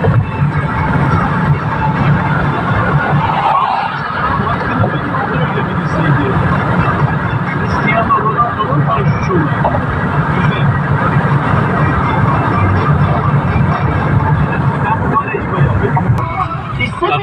Thank you.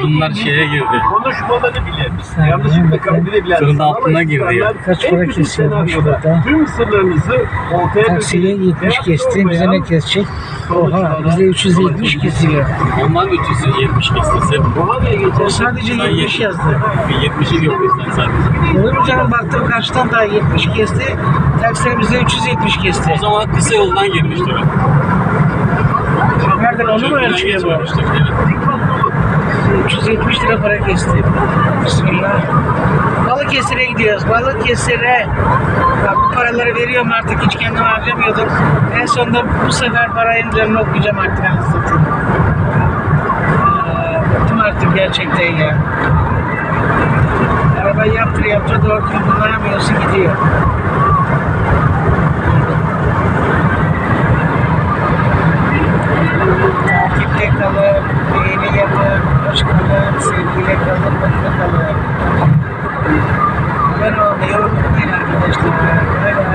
Bunlar şeye girdi. Konuşmaları bile yanlışlıkla kabul edebilen Tırın sınava altına girdi ya. Kaç para kesiyormuş burada? Tüm sırlarınızı ortaya Taksiye döküp 70 beyaz kesti. Bize ne kesecek? Oha bize 370 kesiyor. Ondan 370 kestisi. Doğa diye geçen O sadece Sen 70 ye- yazdı. Bir 70'i yok bizden sadece. Olur mu canım baktım karşıdan daha 70 kesti. Taksiye bize 370 kesti. O zaman kısa yoldan girmiştir. Nereden onu mu ölçüyor bu? geçmemiştir. Evet. 370 lira para kesti. Bismillah. Balıkesir'e gidiyoruz. Balıkesir'e. Bu paraları veriyorum artık hiç kendim harcamıyordum. En sonunda bu sefer parayın üzerine okuyacağım artık. Ee, Bıktım artık gerçekten ya. Arabayı yaptır yaptır doğru kullanamıyorsun gidiyor. Pero ngayon, kailangan ko sa